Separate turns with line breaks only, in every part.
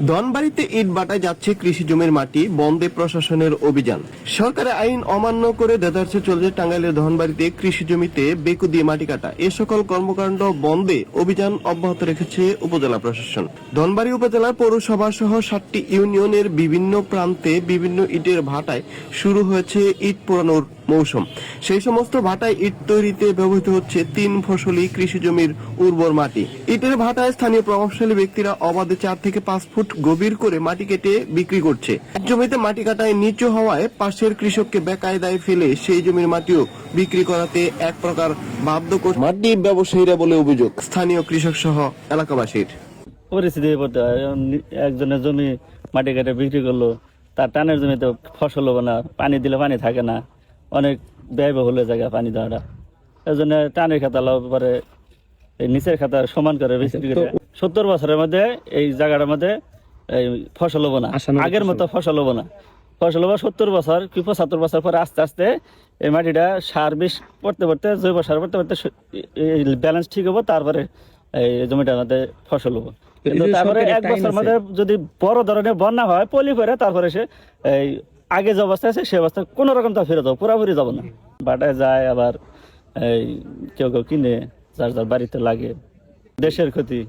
ধনবাড়িতে ইট বাটায় যাচ্ছে কৃষি জমির মাটি বন্ধে প্রশাসনের অভিযান। সরকারের আইন অমান্য করে দেদারসে চলছে টাঙ্গাইলের ধনবাড়িতে কৃষি জমিতে বেকু দিয়ে মাটি কাটা। এ সকল কর্মকাণ্ড বন্দে অভিযান অব্যাহত রেখেছে উপজেলা প্রশাসন। ধনবাড়ি উপজেলার পৌরসভা সহ সাতটি ইউনিয়নের বিভিন্ন প্রান্তে বিভিন্ন ইটের ভাটায় শুরু হয়েছে ইট পোড়ানোর মৌসুম। সেই সমস্ত ভাটায় ইট তৈরিতে ব্যবহৃত হচ্ছে তিন ফসলি কৃষি জমির উর্বর মাটি। ইটের ভাটায় স্থানীয় প্রভাবশালী ব্যক্তিরা অবাধে চার থেকে পাঁচ ফুট গভীর করে মাটি কেটে বিক্রি করছে। জমিতে মাটি কাটায় নিচু হওয়ায় পাশের কৃষককে বেকায়দায় ফেলে সেই জমির মাটিও বিক্রি করাতে এক প্রকার বাধ্য করছে মাটি ব্যবসায়ীরা বলে অভিযোগ। স্থানীয় কৃষক সহ এলাকাবাসীর।
পরিস্থিতি একজনের জমি মাটি কেটে বিক্রি করল, তার টানের জমিতে ফসল হবে না, পানি দিলে পানি থাকে না। অনেক ব্যয়বহুল জায়গা পানি দেওয়াটা। এই জন্য টানের খাতা লাভ পরে এই নিচের খাতা সমান করে বিক্রি করে। সত্তর বছরের মধ্যে এই জায়গাটার মধ্যে এই ফসল হব না। আগের মতো ফসল হব না। ফসল হব সত্তর বছর কি পঁচাত্তর বছর পরে আস্তে আস্তে এই মাটিটা সার বিষ পড়তে পড়তে জৈব সার পড়তে পড়তে ব্যালেন্স ঠিক হব তারপরে এই জমিটার মধ্যে ফসল হব। কিন্তু তারপরে এক বছর মধ্যে যদি বড় ধরনের বন্যা হয় পলি করে তারপরে সে এই আগে যে অবস্থা আছে সে অবস্থা কোনো রকম তা ফেরত যাব পুরাপুরি যাব না। বাটায় যায় আবার এই কেউ কেউ কিনে, যার যার বাড়িতে লাগে। দেশের ক্ষতি,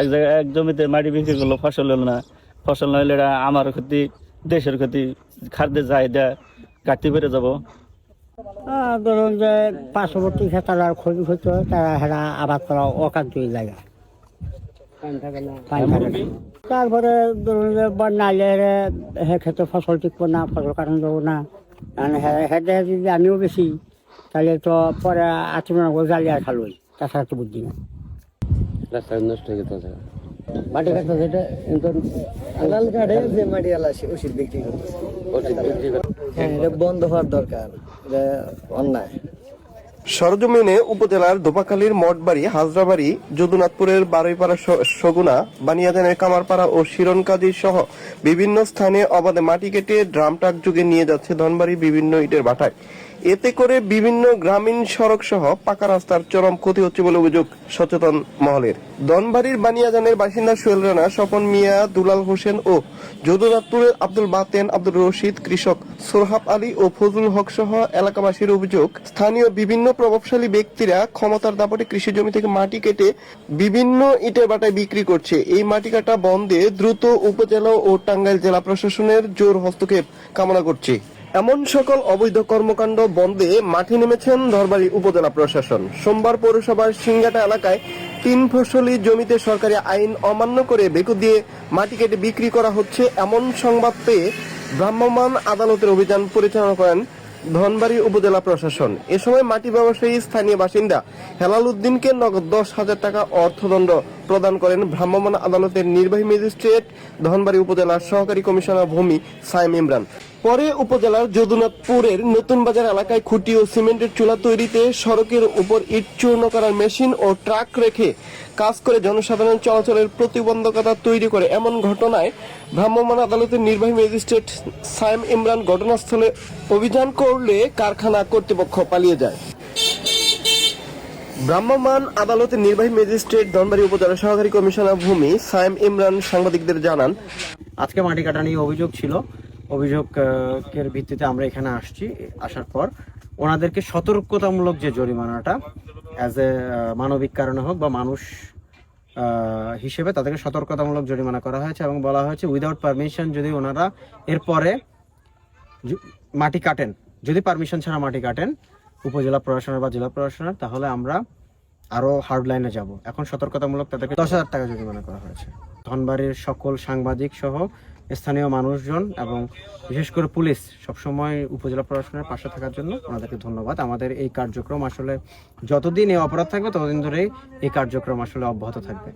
এক জায়গায় এক জমিতে মাটি বিক্রি করল, ফসল হলো না। ফসল নইলে এটা আমার ক্ষতি, দেশের ক্ষতি, খাদ্যে যায় দেয়, ঘাটতি বেড়ে যাব।
ধরুন যে পার্শ্ববর্তী তারা ক্ষতি হচ্ছে তারা হেরা আবাদ করা অকান্ত জায়গা না। তারপরে ধরুন আইলে হে ক্ষেত্রে ফসল টিকবো না ফসল কাটানো যাব না। হেঁটে যদি আমিও বেশি তাহলে তো পরে আত্মীয় জ্বালিয়ে আর খালোই। তাছাড়া তো বুদ্ধি না
রাস্তা নষ্ট হয়ে গেছে
মাটি কাটতে যেটা
লাল কার্ডে যে মাটি আলা ওষুধ বিক্রি করতে ওষুধ বিক্রি করতে হ্যাঁ বন্ধ হওয়ার দরকার এটা অন্যায়।
সরজমিনে উপজেলার দোপাখালীর মঠবাড়ি, হাজরাবাড়ি, যদুনাথপুরের বারুইপাড়া সগুনা বানিয়াদানের কামারপাড়া ও শিরনকাজী সহ বিভিন্ন স্থানে অবাধে মাটি কেটে ড্রাম ট্রাক যুগে নিয়ে যাচ্ছে ধনবাড়ি বিভিন্ন ইটের ভাটায় এতে করে বিভিন্ন গ্রামীণ সড়ক সহ পাকা রাস্তার চরম ক্ষতি হচ্ছে বলে অভিযোগ সচেতন মহলের। ধনবাড়ির বানিয়াজানের বাসিন্দা সোহেল রানা, স্বপন মিয়া, দুলাল হোসেন ও যদুনাথপুরের আব্দুল বাতেন আব্দুল রশিদ, কৃষক সোরহাব আলী ও ফজলুল হক সহ এলাকাবাসীর অভিযোগ, স্থানীয় বিভিন্ন প্রভাবশালী ব্যক্তিরা ক্ষমতার দাপটে কৃষি জমি থেকে মাটি কেটে বিভিন্ন ইটের বাটায় বিক্রি করছে। এই মাটি কাটা বন্ধে দ্রুত উপজেলা ও টাঙ্গাইল জেলা প্রশাসনের জোর হস্তক্ষেপ কামনা করছে। এমন সকল অবৈধ কর্মকাণ্ড বন্ধে মাঠে নেমেছেন ধরবাড়ি উপজেলা প্রশাসন। সোমবার পৌরসভার সিঙ্গাটা এলাকায় তিন ফসলি জমিতে সরকারি আইন অমান্য করে বেকু দিয়ে মাটি কেটে বিক্রি করা হচ্ছে এমন সংবাদ পেয়ে ভ্রাম্যমাণ আদালতের অভিযান পরিচালনা করেন ধনবাড়ি উপজেলা প্রশাসন। এ সময় মাটি ব্যবসায়ী স্থানীয় বাসিন্দা হেলাল উদ্দিনকে নগদ দশ হাজার টাকা অর্থদণ্ড প্রদান করেন ভ্রাম্যমাণ আদালতের নির্বাহী ম্যাজিস্ট্রেট ধনবাড়ি উপজেলার সহকারী কমিশনার ভূমি সাইম ইমরান। পরে উপজেলার যদুনাথপুরের নতুন বাজার এলাকায় খুঁটি ও সিমেন্টের চুলা তৈরিতে সড়কের উপর ইট চূর্ণ করার মেশিন ও ট্রাক রেখে কাজ করে জনসাধারণ চলাচলের প্রতিবন্ধকতা তৈরি করে। এমন ঘটনায় ভ্রাম্যমাণ আদালতের নির্বাহী ম্যাজিস্ট্রেট সাইম ইমরান ঘটনাস্থলে অভিযান করলে কারখানা কর্তৃপক্ষ পালিয়ে যায়। ভ্রাম্যমাণ আদালতের নির্বাহী ম্যাজিস্ট্রেট ধনবাড়ি উপজেলা সহকারী কমিশনার ভূমি সাইম ইমরান সাংবাদিকদের জানান,
আজকে মাটি কাটা নিয়ে অভিযোগ ছিল। অভিযোগের ভিত্তিতে আমরা এখানে আসছি, আসার পর। ওনাদেরকে সতর্কতামূলক যে জরিমানাটা অ্যাজ এ মানবিক কারণে হোক বা মানুষ হিসেবে তাদেরকে সতর্কতামূলক জরিমানা করা হয়েছে এবং বলা হয়েছে উইদাউট পারমিশন যদি ওনারা এরপরে মাটি কাটেন, যদি পারমিশন ছাড়া মাটি কাটেন, উপজেলা প্রশাসনের বা জেলা প্রশাসনের, তাহলে আমরা আরও হার্ড লাইনে যাব। এখন সতর্কতামূলক তাদেরকে দশ হাজার টাকা জরিমানা করা হয়েছে। ধনবাড়ির সকল সাংবাদিক সহ স্থানীয় মানুষজন এবং বিশেষ করে পুলিশ সবসময় উপজেলা প্রশাসনের পাশে থাকার জন্য ওনাদেরকে ধন্যবাদ। আমাদের এই কার্যক্রম আসলে যতদিন এই অপরাধ থাকবে, ততদিন ধরেই এই কার্যক্রম আসলে অব্যাহত থাকবে।